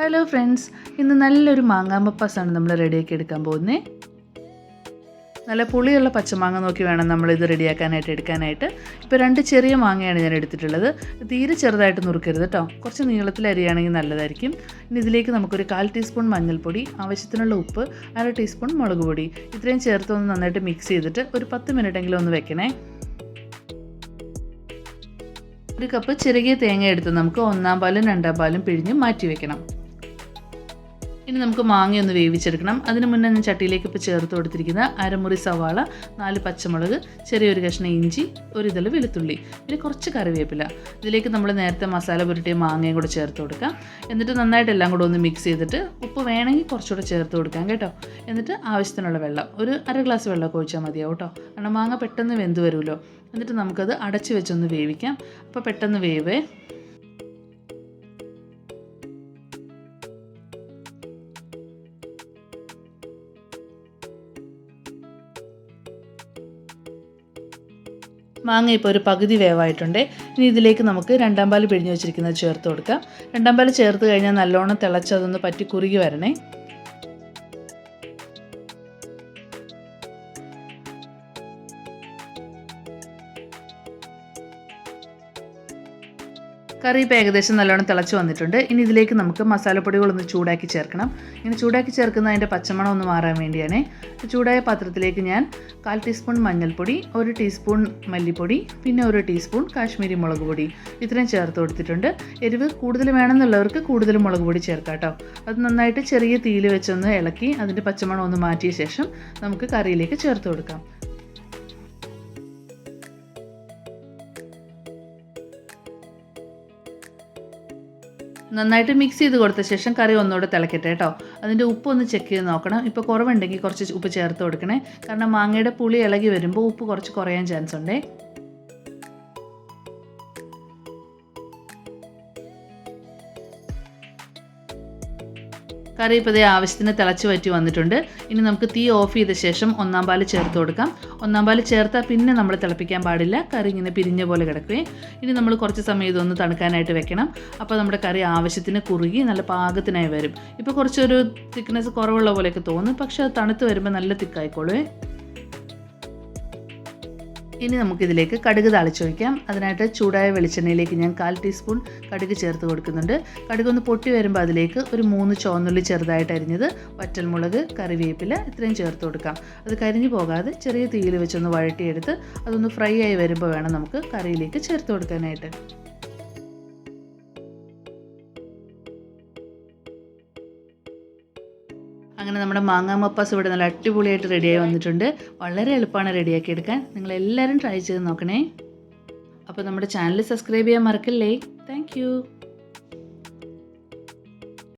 Hello friends ഇന്ന് നല്ലൊരു മാങ്ങാമപ്പാസാണ് നമ്മൾ റെഡിയാക്കി എടുക്കാൻ പോകുന്നത് നല്ല പുളിയുള്ള പച്ചമാങ്ങ നോക്കി വേണം നമ്മൾ ഇത് റെഡിയാക്കാനായിട്ട് എടുക്കാനായിട്ട്. ഇപ്പോൾ രണ്ട് ചെറിയ മാങ്ങയാണ് ഞാൻ എടുത്തിട്ടുള്ളത്. തീരെ ചെറുതായിട്ട് നുറുക്കരുത് കേട്ടോ കുറച്ച് നീളത്തിൽ അരിയാണെങ്കിൽ നല്ലതായിരിക്കും. ഇനി ഇതിലേക്ക് നമുക്കൊരു കാൽ ടീസ്പൂൺ മഞ്ഞൾപ്പൊടി ആവശ്യത്തിനുള്ള ഉപ്പ് അര ടീസ്പൂൺ മുളക് പൊടി. ഇത്രയും ചേർത്ത് ഒന്ന് നന്നായിട്ട് മിക്സ് ചെയ്തിട്ട് ഒരു പത്ത് മിനിറ്റെങ്കിലും ഒന്ന് വെക്കണേ. ഒരു കപ്പ് ചെറുകിയ തേങ്ങ എടുത്ത് നമുക്ക് ഒന്നാം പാലും രണ്ടാം പാലും പിഴിഞ്ഞ് മാറ്റി വെക്കണം. ഇനി നമുക്ക് മാങ്ങ ഒന്ന് വേവിച്ചെടുക്കണം. അതിന് മുന്നേ ഞാൻ ചട്ടിയിലേക്ക് ഇപ്പോൾ ചേർത്ത് കൊടുത്തിരിക്കുന്ന അരമുറി സവാള നാല് പച്ചമുളക് ചെറിയൊരു കഷ്ണം ഇഞ്ചി ഒരു ഇതൾ വെളുത്തുള്ളി പിന്നെ കുറച്ച് കറിവേപ്പില. ഇതിലേക്ക് നമ്മൾ നേരത്തെ മസാല പുരട്ടിയ മാങ്ങയും കൂടെ ചേർത്ത് കൊടുക്കാം. എന്നിട്ട് നന്നായിട്ട് എല്ലാം കൂടെ ഒന്ന് മിക്സ് ചെയ്തിട്ട് ഉപ്പ് വേണമെങ്കിൽ കുറച്ചുകൂടെ ചേർത്ത് കൊടുക്കാം കേട്ടോ. എന്നിട്ട് ആവശ്യത്തിനുള്ള വെള്ളം ഒരു അര ഗ്ലാസ് വെള്ളമൊക്കെ ഒഴിച്ചാൽ മതിയാവും കേട്ടോ. കാരണം മാങ്ങ പെട്ടെന്ന് വെന്ത് വരുമല്ലോ. എന്നിട്ട് നമുക്കത് അടച്ച് വെച്ചൊന്ന് വേവിക്കാം. അപ്പോൾ പെട്ടെന്ന് വേവേ. മാങ്ങ ഇപ്പോൾ ഒരു പകുതി വേവായിട്ടുണ്ട്. ഇനി ഇതിലേക്ക് നമുക്ക് രണ്ടാം പാൽ പിഴിഞ്ഞ് വെച്ചിരിക്കുന്നത് ചേർത്ത് കൊടുക്കാം. രണ്ടാം പാൽ ചേർത്ത് കഴിഞ്ഞാൽ നല്ലോണം തിളച്ച് അതൊന്ന് പറ്റി കുറുകി വരണേ. കറി ഇപ്പോൾ ഏകദേശം നല്ലോണം തിളച്ച് വന്നിട്ടുണ്ട്. ഇനി ഇതിലേക്ക് നമുക്ക് മസാലപ്പൊടികളൊന്ന് ചൂടാക്കി ചേർക്കണം. ഇങ്ങനെ ചൂടാക്കി ചേർക്കുന്ന അതിന്റെ പച്ചമണം ഒന്ന് മാറാൻ വേണ്ടിയാണ്. ചൂടായ പാത്രത്തിലേക്ക് ഞാൻ കാൽ ടീസ്പൂൺ മഞ്ഞൾപ്പൊടി ഒരു ടീസ്പൂൺ മല്ലിപ്പൊടി പിന്നെ ഒരു ടീസ്പൂൺ കാശ്മീരി മുളക് പൊടി. ഇത്രയും ചേർത്ത് കൊടുത്തിട്ടുണ്ട്. എരിവ് കൂടുതൽ വേണമെന്നുള്ളവർക്ക് കൂടുതൽ മുളക് പൊടി ചേർക്കാം കേട്ടോ. അത് നന്നായിട്ട് ചെറിയ തീയിൽ വെച്ചൊന്ന് ഇളക്കി അതിന്റെ പച്ചമണം ഒന്ന് മാറ്റിയ ശേഷം നമുക്ക് കറിയിലേക്ക് ചേർത്ത് കൊടുക്കാം. നന്നായിട്ട് മിക്സ് ചെയ്ത് കൊടുത്ത ശേഷം കറി ഒന്നുകൂടെ തിളക്കട്ടെ കേട്ടോ അതിന്റെ ഉപ്പ് ഒന്ന് ചെക്ക് ചെയ്ത് നോക്കണം. ഇപ്പോൾ കുറവുണ്ടെങ്കിൽ കുറച്ച് ഉപ്പ് ചേർത്ത് കൊടുക്കണേ. കാരണം മാങ്ങയുടെ പുളി ഇളകി വരുമ്പോൾ ഉപ്പ് കുറച്ച് കുറയാൻ ചാൻസ് ഉണ്ടേ. കറി ഇപ്പോൾ ഇതേ ആവശ്യത്തിന് തിളച്ച് വറ്റി വന്നിട്ടുണ്ട്. ഇനി നമുക്ക് തീ ഓഫ് ചെയ്ത ശേഷം ഒന്നാം പാൽ ചേർത്ത് കൊടുക്കാം. ഒന്നാം പാൽ ചേർത്താൽ പിന്നെ നമ്മൾ തിളപ്പിക്കാൻ പാടില്ല. കറി ഇങ്ങനെ പിരിഞ്ഞ പോലെ കിടക്കുകയും ഇനി നമ്മൾ കുറച്ച് സമയം ഇതൊന്ന് തണുക്കാനായിട്ട് വെക്കണം. അപ്പോൾ നമ്മുടെ കറി ആവശ്യത്തിന് കുറുകി നല്ല പാകത്തിനായി വരും. ഇപ്പോൾ കുറച്ചൊരു തിക്നെസ് കുറവുള്ള പോലെയൊക്കെ തോന്നും. പക്ഷേ അത് തണുത്ത് വരുമ്പോൾ നല്ല തിക്കായിക്കോളുവേ ഇനി നമുക്കിതിലേക്ക് കടുക് താളിച്ചൊഴിക്കാം അതിനായിട്ട് ചൂടായ വെളിച്ചെണ്ണയിലേക്ക് ഞാൻ കാൽ ടീസ്പൂൺ കടുക് ചേർത്ത് കൊടുക്കുന്നുണ്ട്. കടുക് ഒന്ന് പൊട്ടി വരുമ്പോൾ അതിലേക്ക് ഒരു മൂന്ന് ചുവന്നുള്ളി ചെറുതായിട്ട് അരിഞ്ഞത് വറ്റൽമുളക് കറിവേപ്പില ഇത്രയും ചേർത്ത് കൊടുക്കാം. അത് കരിഞ്ഞു പോകാതെ ചെറിയ തീയിൽ വെച്ചൊന്ന് വഴട്ടിയെടുത്ത് അതൊന്ന് ഫ്രൈ ആയി വരുമ്പോൾ വേണം നമുക്ക് കറിയിലേക്ക് ചേർത്ത് കൊടുക്കാനായിട്ട്. അങ്ങനെ നമ്മുടെ മാങ്ങാ മപ്പാസ് ഇവിടെ നല്ല അടിപൊളിയായിട്ട് റെഡിയായി വന്നിട്ടുണ്ട്. വളരെ എളുപ്പമാണ് റെഡിയാക്കി എടുക്കാൻ. നിങ്ങൾ എല്ലാവരും ട്രൈ ചെയ്ത് നോക്കണേ. അപ്പോൾ നമ്മുടെ ചാനൽ സബ്സ്ക്രൈബ് ചെയ്യാൻ മറക്കല്ലേ? താങ്ക്